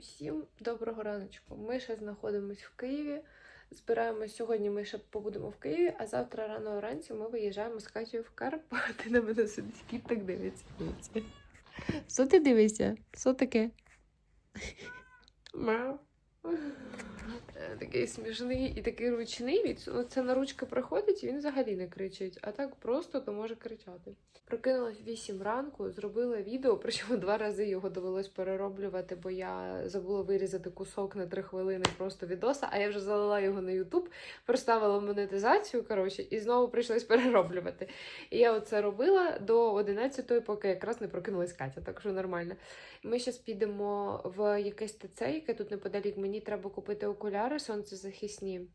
Всім доброго раночку. Ми ще знаходимось в Києві. Збираємось сьогодні. Ми ще побудемо в Києві, а завтра рано вранці ми виїжджаємо з Катєю в Карпати. На мене сидить кіт так дивиться. Що ти дивишся? Що таке? Мяу. Е, Такий смішний і такий ручний. Від це на ручки проходить, і він взагалі не кричить, а так просто то може кричати. Прокинулась в 8 ранку, зробила відео, причому два рази його довелось перероблювати, бо я забула вирізати кусок на 3 хвилини просто відоса, а я вже залила його на Ютуб, проставила монетизацію, коротше, і знову прийшлось перероблювати. І я оце робила до 11-ї, поки якраз не прокинулась Катя, так що нормально. Ми зараз підемо в якесь ТЦ, яке тут неподалік. Мені треба купити окуляри сонцезахисні.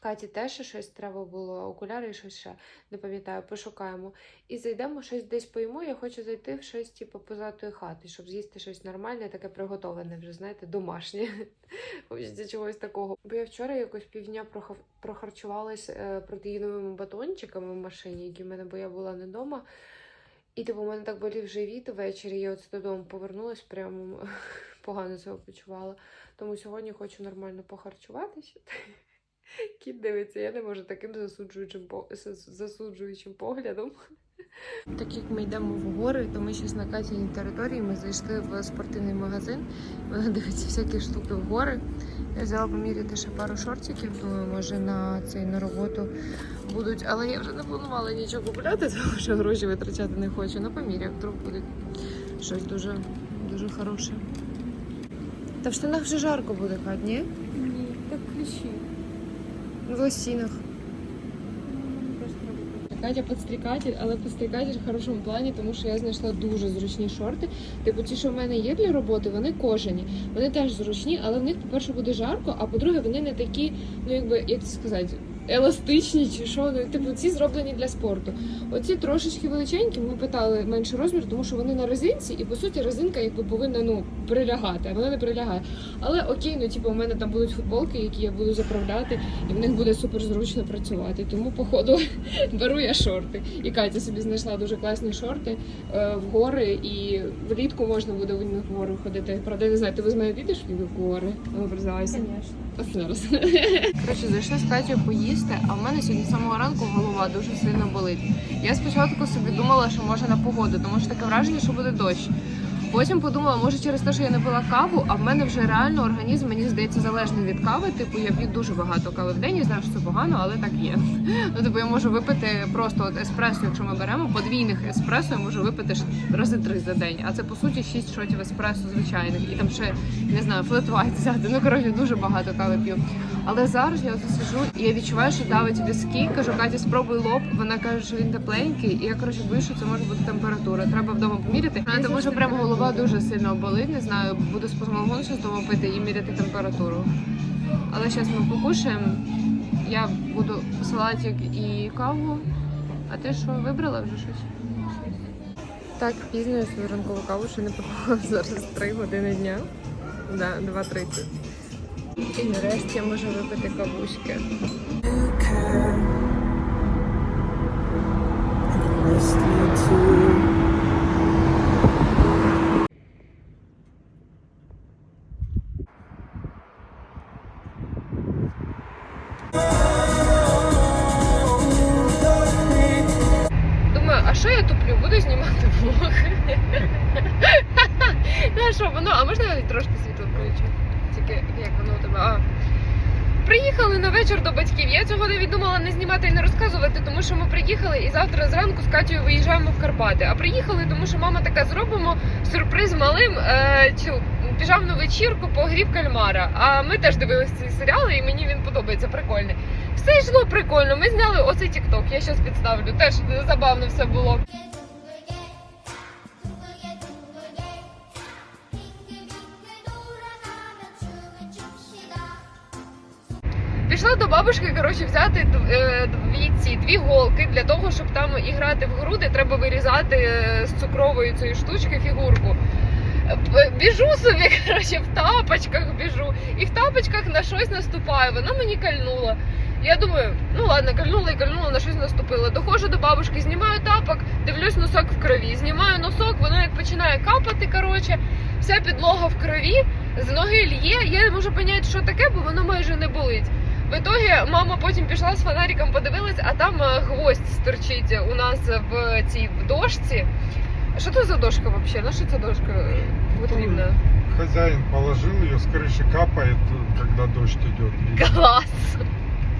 Каті теж щось треба було, окуляри і щось ще, не пам'ятаю, пошукаємо. І зайдемо щось десь поїмо. Я хочу зайти в щось, типу, позатої хати, щоб з'їсти щось нормальне, таке приготовлене вже, знаєте, домашнє. Хочеться чогось такого. Бо я вчора якось півдня прохарчувалась е, протеїновими батончиками в машині, які в мене, бо я була не вдома. І типу, у мене так болів живіт ввечері, я оце додому повернулась, прямо погано себе почувала. Тому сьогодні хочу нормально похарчуватися. Кіт дивиться, я не можу таким засуджуючим, засуджуючим поглядом. Так як ми йдемо в гори, то ми зараз на Катіній території. Ми зайшли в спортивний магазин. Вона дивиться всякі штуки в гори. Я взяла поміряти ще пару шортиків, думаю, може на цей на роботу будуть. Але я вже не планувала нічого купляти, тому що гроші витрачати не хочу. На поміряк вдруг буде щось дуже, дуже хороше. Та в штанах вже жарко буде, Кать, ні? Ні, так кліщі. В лосінах. Катя підстрікатель, але підстрікатель в хорошому плані, тому що я знайшла дуже зручні шорти. Типу, ті, що в мене є для роботи, вони кожені. Вони теж зручні, але в них, по-перше, буде жарко, а по-друге, вони не такі, ну якби як це сказати. Еластичні чи що, ну типу ці зроблені для спорту. Оці трошечки величенькі, ми питали менший розмір, тому що вони на резинці, і по суті резинка якби повинна ну прилягати, а вона не прилягає. Але окей, ну типу, у мене там будуть футболки, які я буду заправляти, і в них буде супер зручно працювати. Тому, походу, беру я шорти. І Катя собі знайшла дуже класні шорти е, в гори, і влітку можна буде в них в гори ходити. Правда, не знаю, ти ви з мене підеш в гори? Признавайся. Звісно. Ось зараз. Коротше, зайшли з Катю поїсти, а в мене сьогодні з самого ранку голова дуже сильно болить. Я спочатку собі думала, що може на погоду, тому що таке враження, що буде дощ. Потім подумала, може через те, що я не пила каву, а в мене вже реально організм, мені здається, залежний від кави. Типу, я п'ю дуже багато кави в день, я знаю, що це погано, але так є. Ну, типу, я можу випити просто от еспресо, якщо ми беремо подвійних еспресо, я можу випити рази три за день. А це по суті 6 шотів еспресо звичайних. І там ще не знаю, флет вайт взяти. Ну коротше, дуже багато кави п'ю. Але зараз я сижу і я відчуваю, що давить виски. Кажу, Катя, спробуй лоб. Вона каже, що він тепленький, і я коротше боюсь, що це може бути температура. Треба вдома поміряти. А, Тому що прямо голова дуже сильно болить. Не знаю, буду щось вдома пити і міряти температуру. Але зараз ми покушаємо. Я буду салатик і каву. А ти що, вибрала вже щось? Так, пізно я свою ранкову каву ще не попала зараз 3 години дня. Да, 2.30. І нарешті я можу випити кавуськи. listening Ну а можна трошки світло включу? Тільки як воно у тебе. А. Приїхали на вечір до батьків. Я цього не віддумала не знімати і не розказувати, тому що ми приїхали і завтра зранку з Катєю виїжджаємо в Карпати. А приїхали, тому що мама така зробимо сюрприз малим е, цю піжамну вечірку по грів кальмара. А ми теж дивилися ці серіали, і мені він подобається прикольний. Все йшло прикольно. Ми зняли оцей тікток. Я щас підставлю. Теж забавно все було. Пішла до бабушки, коротше, взяти е, дві ці дві голки для того, щоб там і грати в груди, треба вирізати е, з цукрової цієї штучки фігурку. Біжу собі, коротше, в тапочках біжу, і в тапочках на щось наступаю. Вона мені кальнула. Я думаю, ну ладно, кальнула і кальнула, на щось наступила. Доходжу до бабушки, знімаю тапок, дивлюсь носок в крові. Знімаю носок, воно як починає капати. Коротше, вся підлога в крові, з ноги лє. Я не можу поняти, що таке, бо воно майже не болить. В ітогі мама потім пішла з фонариком, подивилась, а там е, гвоздь стерчить у нас в цій в дошці. Що це за дошка взагалі? На що ця дошка е, потрібна? Хозяин положил ее, с крыши капает, когда дождь идет. И- Клас!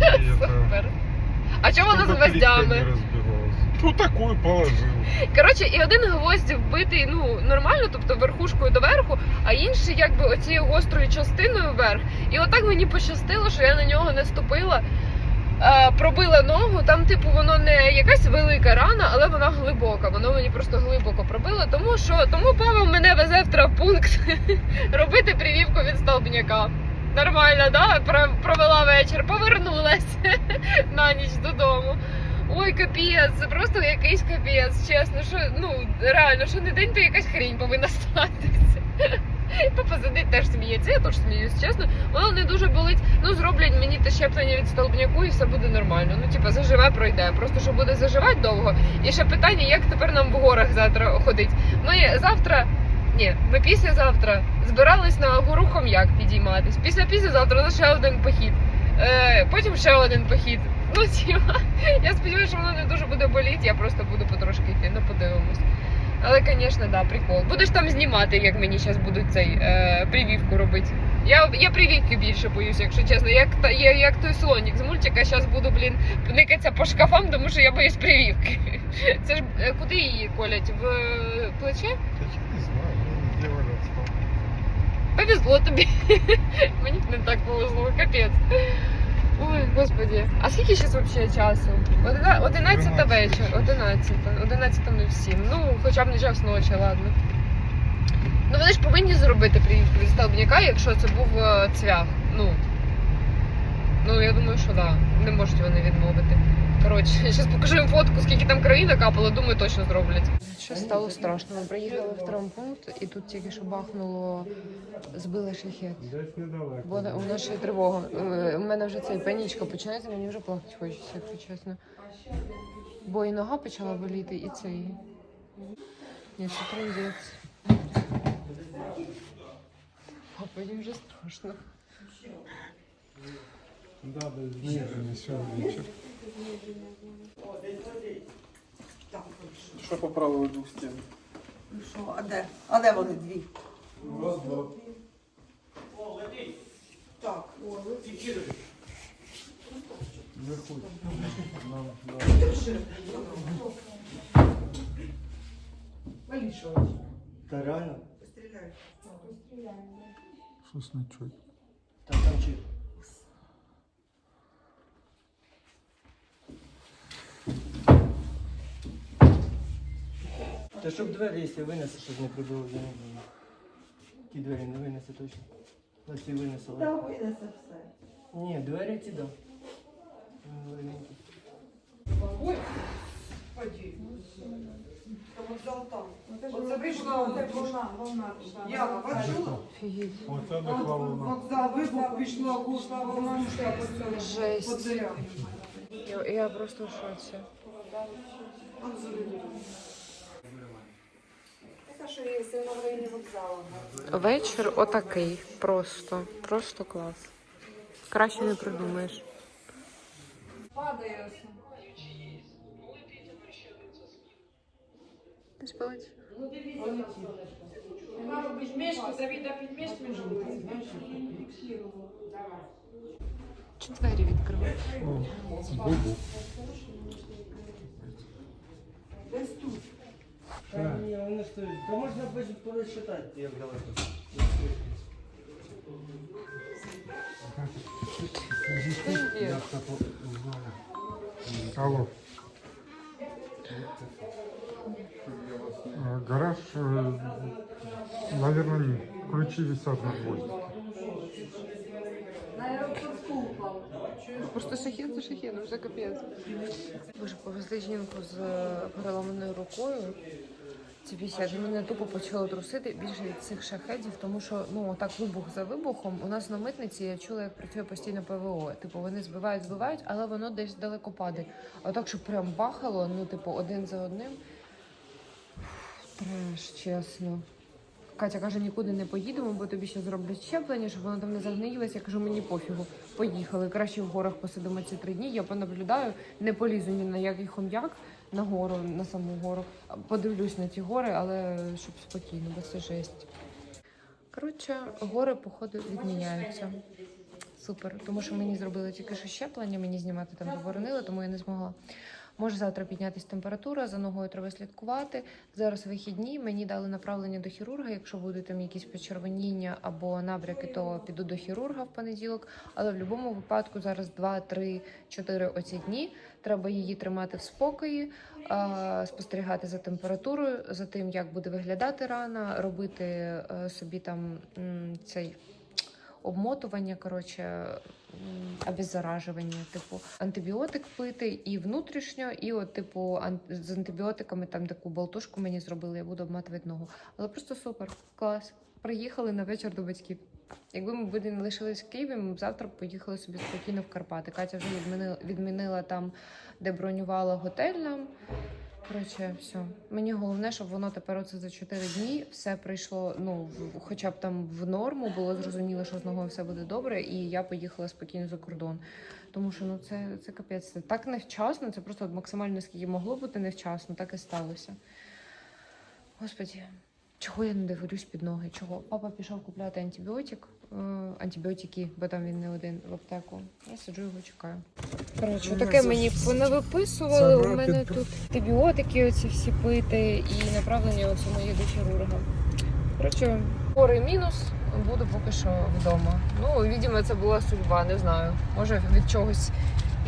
и это, Супер. А чому вона з чтобы плитка не гвоздями? разбивалась. Ну такую положил. Коротше, і один гвоздь вбитий ну нормально, тобто верхушкою до верху, а інший якби оцією гострою частиною вверх. І отак мені пощастило, що я на нього не ступила. Е, пробила ногу, там, типу, воно не якась велика рана, але вона глибока. Воно мені просто глибоко пробило. Тому що тому Павел мене везе в травпункт робити привівку від столбняка. Нормально, да? Провела вечір, повернулась на ніч додому. Ой, капець, це просто якийсь капець, чесно, що ну реально, що не день, то якась хрінь повинна статися. Папа сидить теж сміється, я теж сміюсь, чесно. Воно не дуже болить. Ну зроблять мені те щеплення від столбняку і все буде нормально. Ну, типа, заживе, пройде. Просто що буде заживати довго. І ще питання, як тепер нам в горах завтра ходить. Ми завтра. Ні, ми післязавтра збирались на гору Хом'як підійматись. Після післязавтра на ще один похід. Е, потім ще один похід. Ну, тіма, я сподіваюся, що воно не дуже буде боліти, я просто буду потрошки йти, ну подивимось. Але, звісно, да, прикол. Будеш там знімати, як мені зараз будуть цей е, привівку робити. Я, я привівки більше боюсь, якщо чесно. Як, та, я, як той слонік з мультика, зараз буду, блін, никатися по шкафам, тому що я боюсь привівки. Це ж е, куди її колять? В е, плече? Я не знаю, мне не делали отстал. Повезло тобі. Мені не так повезло, капець. Ой, господі. А скільки зараз взагалі часу? Одина- 11 вечір, 11, 11.07. Ну, хоча б не час ночі, ладно. Ну вони ж повинні зробити зі столбняка, якщо це був е, цвях. Ну. Ну, я думаю, що так. Да. Не можуть вони відмовити. Коротше, зараз покажу їм фотку, скільки там крові накапало, думаю, точно зроблять. Що стало страшно? Ми приїхали в травмпункт, і тут тільки що бахнуло, збили шахет. Бо у нас ще тривога. У мене вже цей панічка починається, мені вже плакати хочеться, якщо чесно. Бо і нога почала боліти, і цей. Ні, це трендець. А потім вже страшно. Да, да, снежный все вечер. Що поправили двох стін? Ну що, а де? А де вони дві? Раз, два. Так. Вверху. Нам, да. Та реально? Стріляй. Щось не чуть. Та там чи. Та щоб двері, якщо винесе, щоб не прибило, я не знаю. Ті двері не винесе точно. Оці винесе. Та винесе все. Ні, двері ці да. Ну, легенькі. Ході. Та вокзал там. Оце вийшла волна, волна пішла. Я бачила? Оце дошла вона. Вокзал вибух, пішла, пішла волна, пішла по цьому. По дверям. Я, я просто в шоці. Вечір отакий. Просто. Просто клас. Краще не придумаєш. Десь полетів. Чи двері відкривати? Бубу. Та ні, вони стоять. Та можна потім пересчитати, як далеко. Алло. Э, Гараж, э, наверное, ключи висят на гвоздике. Просто шахід за шахідом, вже капець. Боже, повезли жінку з переламаною рукою. Ці 50 мене тупо почало трусити більше від цих шахедів, тому що ну так вибух за вибухом. У нас на митниці я чула, як працює постійно ПВО. Типу вони збивають, збивають, але воно десь далеко падає. А так, що прям бахало, ну типу, один за одним. Треш, чесно. Катя каже, нікуди не поїдемо, бо тобі ще зроблять щеплення, щоб воно там не загниїлося. Я кажу, мені пофігу. Поїхали. Краще в горах посидимо ці три дні. Я понаблюдаю, не полізу ні на який хом'як на гору, на саму гору. Подивлюсь на ті гори, але щоб спокійно, бо це жесть. Коротше, гори, походу, відміняються. Супер, тому що мені зробили тільки що щеплення, мені знімати там заборонили, тому я не змогла. Може завтра піднятися температура, за ногою треба слідкувати. Зараз вихідні, мені дали направлення до хірурга. Якщо будуть там якісь почервоніння або набряки, то піду до хірурга в понеділок. Але в будь-якому випадку зараз 2, 3, 4 оці дні. Треба її тримати в спокої, спостерігати за температурою, за тим, як буде виглядати рана, робити е, собі там цей обмотування, коротше, обеззаражування, типу антибіотик пити і внутрішньо, і от, типу, ан- з антибіотиками там таку болтушку мені зробили, я буду обматувати ногу. Але просто супер, клас. Приїхали на вечір до батьків. Якби ми б не лишились в Києві, ми б завтра поїхали собі спокійно в Карпати. Катя вже відмінила, відмінила там, де бронювала готель нам. Коротше, все. Мені головне, щоб воно тепер оце за 4 дні все прийшло, ну, хоча б там в норму, було зрозуміло, що з ногою все буде добре, і я поїхала спокійно за кордон. Тому що ну це, це капець. Це так невчасно, це просто максимально скільки могло бути невчасно, так і сталося. Господі, чого я не дивлюсь під ноги? Чого? Папа пішов купляти антибіотик, антибіотики, бо там він не один в аптеку. Я сиджу його чекаю. Коротше, таке мені понавиписували. У мене тут антибіотики оці всі пити і направлення оце моє до хірурга. Коротше, гори мінус, буду поки що вдома. Ну, видимо, це була судьба, не знаю. Може від чогось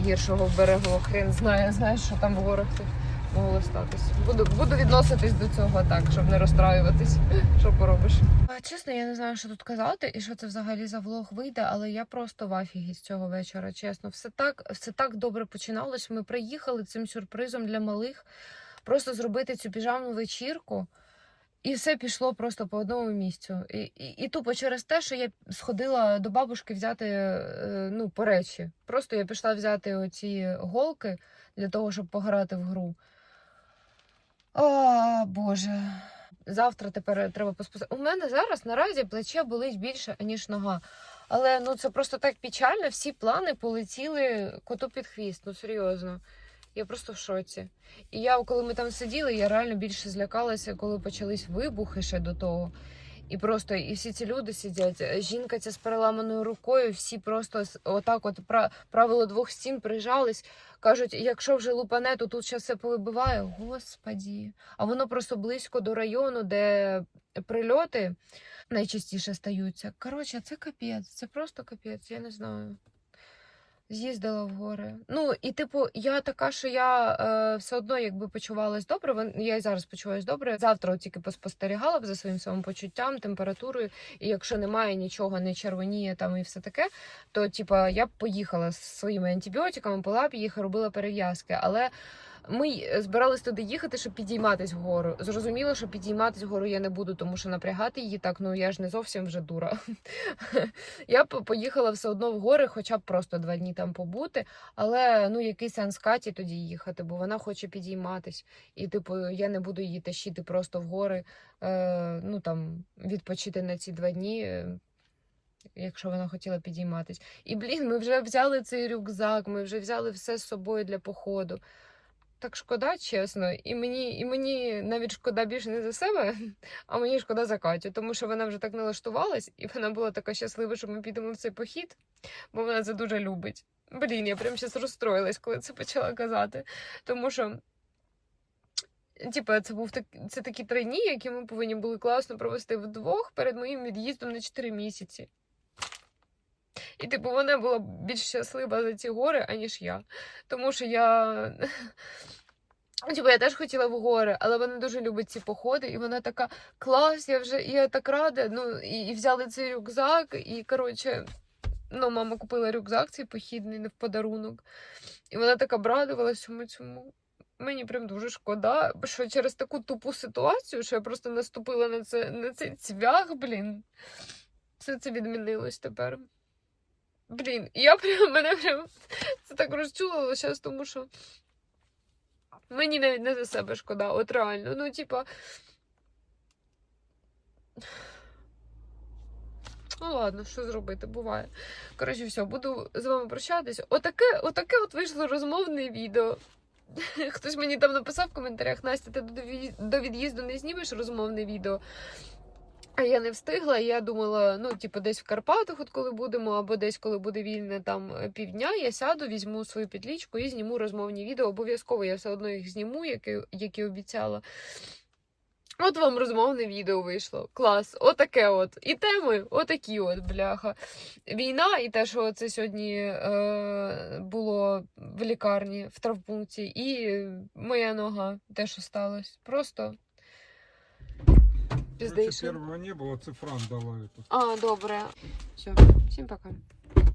гіршого берегло, хрен знає, знаєш, що там в горах тут могло статись. Буду, буду відноситись до цього так, щоб не розстраюватись. Що поробиш? А, чесно, я не знаю, що тут казати, і що це взагалі за влог вийде, але я просто в афігі з цього вечора. Чесно, все так, все так добре починалось. Ми приїхали цим сюрпризом для малих, просто зробити цю піжамну вечірку. І все пішло просто по одному місцю. І, і, і тупо через те, що я сходила до бабушки взяти е, ну, по речі. Просто я пішла взяти оці голки для того, щоб пограти в гру. А, Боже. Завтра тепер треба поспускати. У мене зараз наразі плече болить більше, ніж нога. Але ну це просто так печально. Всі плани полетіли коту під хвіст. Ну серйозно. Я просто в шоці. І я, коли ми там сиділи, я реально більше злякалася, коли почались вибухи ще до того. І просто і всі ці люди сидять. е, Жінка ця з переламаною рукою, всі просто отак, от пра- правило двох стін прижались. Кажуть, якщо вже лупане, то тут ще все повибиває. Господі. А воно просто близько до району, де прильоти найчастіше стаються. Коротше, це капець, це просто капець, я не знаю. З'їздила в гори. Ну, і типу, я така, що я е, все одно якби почувалась добре. Я і зараз почуваюся добре. Завтра тільки поспостерігала б за своїм самопочуттям, температурою. І якщо немає нічого, не червоніє там і все таке, то типа я б поїхала з своїми антибіотиками, пила б їх, робила перев'язки. Але ми збирались туди їхати, щоб підійматись вгору. Зрозуміло, що підійматись вгору я не буду, тому що напрягати її так, ну я ж не зовсім вже дура. Я поїхала все одно в гори, хоча б просто два дні там побути. Але ну який сенс Каті тоді їхати, бо вона хоче підійматись. І, типу, я не буду її тащити просто в гори, е, ну там відпочити на ці два дні. е, Якщо вона хотіла підійматись. І блін, ми вже взяли цей рюкзак, ми вже взяли все з собою для походу. Так шкода, чесно, і мені, і мені навіть шкода більше не за себе, а мені шкода за Катю, тому що вона вже так налаштувалась, і вона була така щаслива, що ми підемо в цей похід, бо вона це дуже любить. Блін, я прям щас розстроїлась, коли це почала казати. Тому що, типа, це був так, це такі три дні, які ми повинні були класно провести вдвох перед моїм від'їздом на 4 місяці. І, типу, вона була більш щаслива за ці гори, аніж я. Тому що я. Типу, я теж хотіла в гори, але вона дуже любить ці походи, і вона така клас, я вже я так рада. Ну, і, і взяли цей рюкзак, і коротше, ну, мама купила рюкзак цей похідний не в подарунок. І вона така обрадувалась всьому цьому. Мені прям дуже шкода, що через таку тупу ситуацію, що я просто наступила на це на цей цвях, блін. Все це відмінилось тепер. Блін, я прям мене прям це так розчулило зараз, тому що мені навіть не за себе шкода, от реально. Ну, типа, Ну ладно, що зробити, буває. Коротше, все, буду з вами прощатись. Отаке, отаке от вийшло розмовне відео. Хтось мені там написав в коментарях: Настя, ти до від'їзду не знімеш розмовне відео. А я не встигла, я думала, ну, типу, десь в Карпатах, от коли будемо, або десь, коли буде вільне там е, півдня, я сяду, візьму свою підлічку і зніму розмовні відео. Обов'язково я все одно їх зніму, які, які обіцяла. От вам розмовне відео вийшло. Клас. Отаке от. І теми, отакі от, бляха. Війна, і те, що це сьогодні е, було в лікарні, в травмпункті, і моя нога, те, що сталося. Просто. Піздейшн. первого не было, цифран дала эту. А, добре. Все, всім пока.